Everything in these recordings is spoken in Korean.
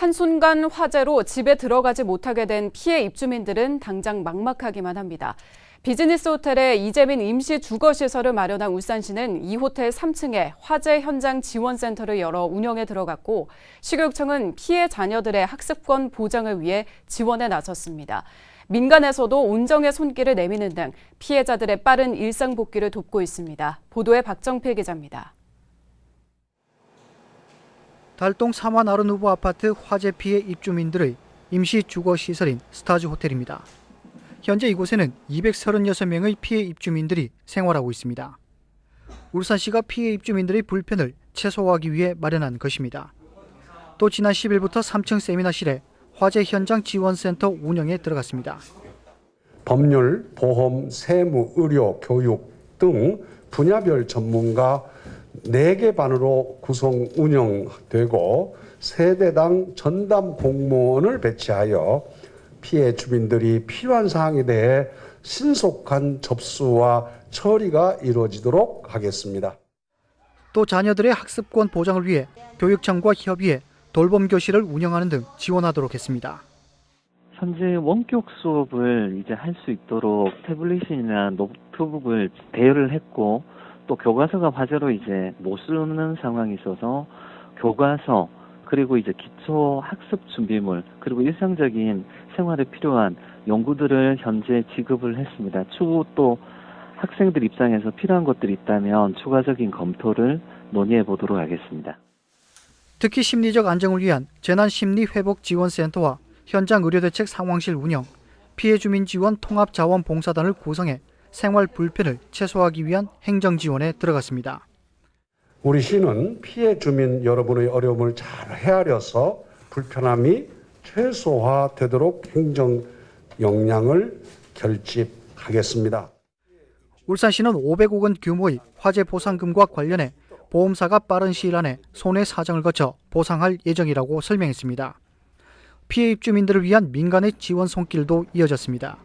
한순간 화재로 집에 들어가지 못하게 된 피해 입주민들은 당장 막막하기만 합니다. 비즈니스 호텔에 이재민 임시 주거시설을 마련한 울산시는 이 호텔 3층에 화재 현장 지원센터를 열어 운영에 들어갔고 식육청은 피해 자녀들의 학습권 보장을 위해 지원에 나섰습니다. 민간에서도 온정의 손길을 내미는 등 피해자들의 빠른 일상 복귀를 돕고 있습니다. 보도에 박정필 기자입니다. 달동 사만 아르누보 아파트 화재 피해 입주민들의 임시 주거 시설인 스타즈 호텔입니다. 현재 이곳에는 236명의 피해 입주민들이 생활하고 있습니다. 울산시가 피해 입주민들의 불편을 최소화하기 위해 마련한 것입니다. 또 지난 10일부터 3층 세미나실에 화재 현장 지원센터 운영에 들어갔습니다. 법률, 보험, 세무, 의료, 교육 등 분야별 전문가 4개 반으로 구성 운영되고 세대당 전담 공무원을 배치하여 피해 주민들이 필요한 사항에 대해 신속한 접수와 처리가 이루어지도록 하겠습니다. 또 자녀들의 학습권 보장을 위해 교육청과 협의해 돌봄 교실을 운영하는 등 지원하도록 했습니다. 현재 원격 수업을 이제 할 수 있도록 태블릿이나 노트북을 대여를 했고 또 교과서가 화재로 이제 못 쓰는 상황이 있어서 교과서 그리고 이제 기초 학습 준비물 그리고 일상적인 생활에 필요한 연구들을 현재 지급을 했습니다. 추후 또 학생들 입장에서 필요한 것들이 있다면 추가적인 검토를 논의해 보도록 하겠습니다. 특히 심리적 안정을 위한 재난심리회복지원센터와 현장 의료대책 상황실 운영, 피해 주민 지원 통합자원봉사단을 구성해 생활 불편을 최소화하기 위한 행정 지원에 들어갔습니다. 우리 시는 피해 주민 여러분의 어려움을 잘 헤아려서 불편함이 최소화되도록 행정 역량을 결집하겠습니다. 울산시는 500억 원 규모의 화재 보상금과 관련해 보험사가 빠른 시일 안에 손해 사정을 거쳐 보상할 예정이라고 설명했습니다. 피해 입주민들을 위한 민간의 지원 손길도 이어졌습니다.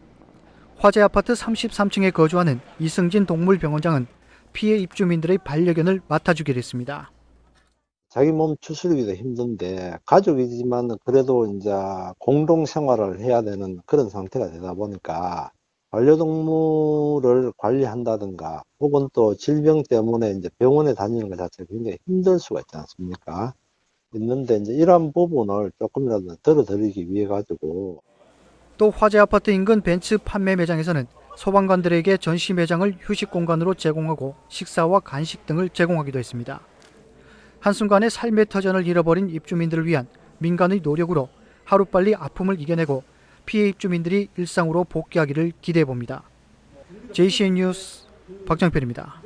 화재 아파트 33층에 거주하는 이승진 동물병원장은 피해 입주민들의 반려견을 맡아주기로 했습니다. 자기 몸 추스르기도 힘든데 가족이지만 그래도 이제 공동 생활을 해야 되는 그런 상태가 되다 보니까 반려동물을 관리한다든가 혹은 또 질병 때문에 이제 병원에 다니는 것 자체가 굉장히 힘들 수가 있지 않습니까? 있는데 이제 이러한 부분을 조금이라도 덜어드리기 위해 가지고 또 화재 아파트 인근 벤츠 판매 매장에서는 소방관들에게 전시 매장을 휴식 공간으로 제공하고 식사와 간식 등을 제공하기도 했습니다. 한순간에 삶의 터전을 잃어버린 입주민들을 위한 민간의 노력으로 하루빨리 아픔을 이겨내고 피해 입주민들이 일상으로 복귀하기를 기대해 봅니다. JCN 뉴스 박정필입니다.